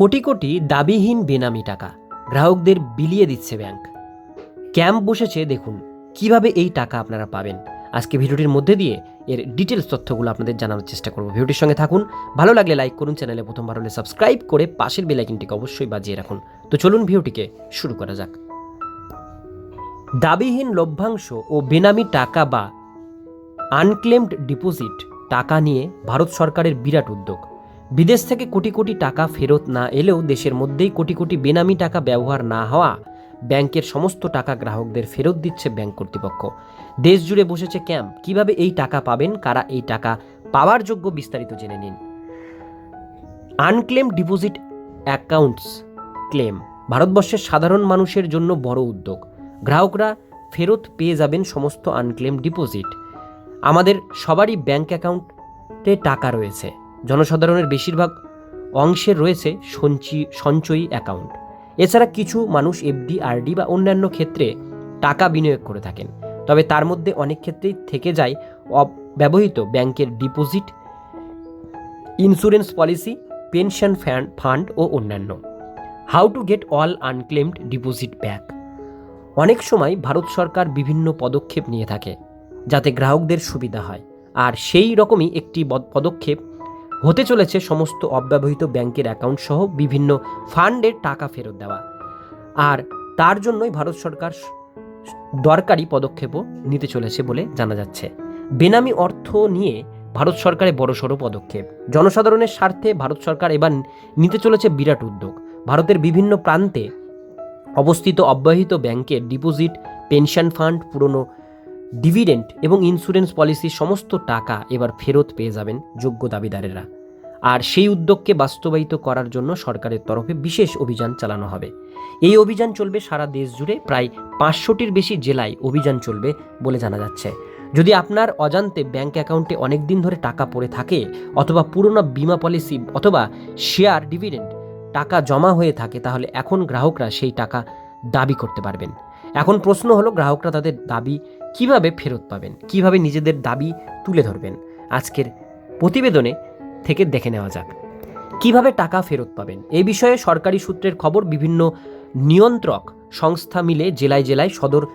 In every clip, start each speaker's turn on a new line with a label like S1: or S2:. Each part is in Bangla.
S1: কোটি কোটি দাবিহীন বেনামি টাকা। গ্রাহকদের বিলিয়ে দিচ্ছে ব্যাংক। ক্যাম্প বসেছে, দেখুন, কীভাবে এই টাকা আপনারা পাবেন। আজকে ভিডিওটির মধ্যে দিয়ে এর ডিটেলস তথ্যগুলো আপনাদের জানানোর চেষ্টা করব। ভিডিওটির সঙ্গে থাকুন, ভালো লাগলে লাইক করুন, চ্যানেলে প্রথমবার হলে সাবস্ক্রাইব করে পাশের বেলাইকিনটিকে অবশ্যই বাজিয়ে রাখুন। তো চলুন ভিডিওটিকে শুরু করা যাক। দাবিহীন লভ্যাংশ ও বেনামি টাকা বা আনক্লেমড ডিপোজিট টাকা নিয়ে ভারত সরকারের বিরাট উদ্যোগ। বিদেশ থেকে কোটি কোটি টাকা ফেরত না এলেও দেশের মধ্যেই কোটি কোটি বেনামি টাকা ব্যবহার না হওয়া ব্যাংকের সমস্ত টাকা গ্রাহকদের ফেরত দিচ্ছে ব্যাংক কর্তৃপক্ষ। দেশ জুড়ে বসেছে ক্যাম্প। কীভাবে এই টাকা পাবেন, কারা এই টাকা পাওয়ার যোগ্য বিস্তারিত জেনে নিন। Unclaim deposit accounts claim. ভারতবর্ষের সাধারণ মানুষের জন্য বড় উদ্যোগ। গ্রাহকরা ফেরত পেয়ে যাবেন সমস্ত আনক্লেম ডিপোজিট। আমাদের সবারই ব্যাংক অ্যাকাউন্টে টাকা রয়েছে। জনসাধারণের বেশিরভাগ অংশের রয়েছে সঞ্চি, সঞ্চয়ী অ্যাকাউন্ট। এছাড়া কিছু মানুষ এফডি, আরডি বা অন্যান্য ক্ষেত্রে টাকা বিনিয়োগ করে থাকেন। তবে তার মধ্যে অনেক ক্ষেত্রেই থেকে যায় অব্যবহৃত ব্যাংকের deposit, insurance policy, pension fund ও অন্যান্য। How to get all unclaimed deposit back. অনেক সময় ভারত সরকার বিভিন্ন পদক্ষেপ নিয়ে থাকে যাতে গ্রাহকদের সুবিধা হয়। আর সেই রকমই একটি পদক্ষেপ হতে চলেছে সমস্ত অব্যবহৃত ব্যাংকের অ্যাকাউন্ট সহ বিভিন্ন ফান্ডের টাকা ফেরত দেওয়া। আর তার জন্যই ভারত সরকার দরকারি পদক্ষেপও নিতে চলেছে বলে জানা যাচ্ছে। বেনামি অর্থ নিয়ে ভারত সরকারের বড়সড় পদক্ষেপ। জনসাধারণের স্বার্থে ভারত সরকার এবার নিতে চলেছে বিরাট উদ্যোগ। ভারতের বিভিন্ন প্রান্তে অবস্থিত অব্যাহত ব্যাংকের ডিপোজিট পেনশন ফান্ড পুরনো ডিভিডেন্ট এবং ইন্স্যুরেন্স পলিসির সমস্ত টাকা এবার ফেরত পেয়ে যাবেন যোগ্য দাবিদারেরা। আর সেই উদ্যোগকে বাস্তবায়িত করার জন্য সরকারের তরফে বিশেষ অভিযান চালানো হবে। এই অভিযান চলবে সারা দেশ জুড়ে, প্রায় পাঁচশোটির বেশি জেলায় অভিযান চলবে বলে জানা যাচ্ছে। যদি আপনার অজান্তে ব্যাংক অ্যাকাউন্টে অনেক দিন ধরে টাকা পড়ে থাকে অথবা পুরনো বিমা পলিসি অথবা শেয়ার ডিভিডেন্ড টাকা জমা হয়ে থাকে, তাহলে এখন গ্রাহকরা সেই টাকা দাবি করতে পারবেন। এখন প্রশ্ন হলো, গ্রাহকরা তাদের দাবি কীভাবে ফেরত পাবেন? কীভাবে নিজেদের দাবি তুলে ধরবেন? আজকের প্রতিবেদনে থেকে দেখে নেওয়া যাক। কীভাবে টাকা ফেরত পাবেন? এ বিষয়ে সরকারি সূত্রের খবর, বিভিন্ন নিয়ন্ত্রক সংস্থা মিলে জেলায় জেলায় সদর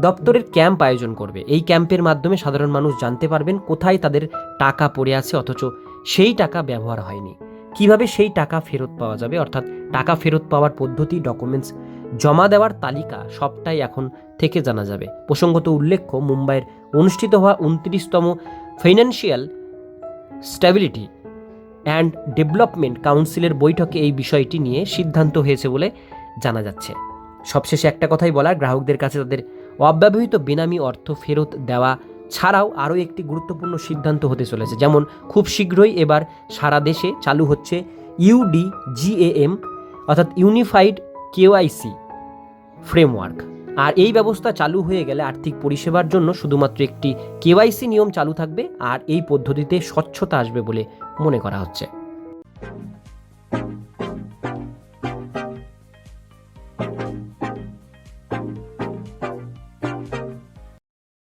S1: দপ্তরের ক্যাম্প আয়োজন করবে। এই ক্যাম্পের মাধ্যমে সাধারণ মানুষ জানতে পারবেন কোথায় তাদের টাকা পড়ে আছে, অথচ সেই টাকা ব্যবহার হয়নি। কীভাবে সেই টাকা ফেরত পাওয়া যাবে? অর্থাৎ টাকা ফেরত পাওয়ার পদ্ধতি ডকুমেন্টস জমা দেওয়ার তালিকা সবটাই এখন থেকে জানা যাবে। প্রসঙ্গত উল্লেখ্য, মুম্বাইয়ের অনুষ্ঠিত হওয়া উনত্রিশতম ফাইন্যান্সিয়াল স্ট্যাবিলিটি অ্যান্ড ডেভেলপমেন্ট কাউন্সিলের বৈঠকে এই বিষয়টি নিয়ে সিদ্ধান্ত হয়েছে বলে জানা যাচ্ছে। সবশেষে একটা কথাই বলার, গ্রাহকদের কাছে তাদের অব্যবহৃত বেনামি অর্থ ফেরত দেওয়া ছাড়াও আরও একটি গুরুত্বপূর্ণ সিদ্ধান্ত হতে চলেছে। যেমন, খুব শীঘ্রই এবার সারা দেশে চালু হচ্ছে ইউডি জিএএম অর্থাৎ ইউনিফাইড কেওয়াইসি ফ্রেমওয়ার্ক। আর এই ব্যবস্থা চালু হয়ে গেলে আর্থিক পরিষেবার জন্য শুধুমাত্র একটি কেওয়াইসি নিয়ম চালু থাকবে, আর এই পদ্ধতিতে স্বচ্ছতা আসবে বলে মনে করা হচ্ছে।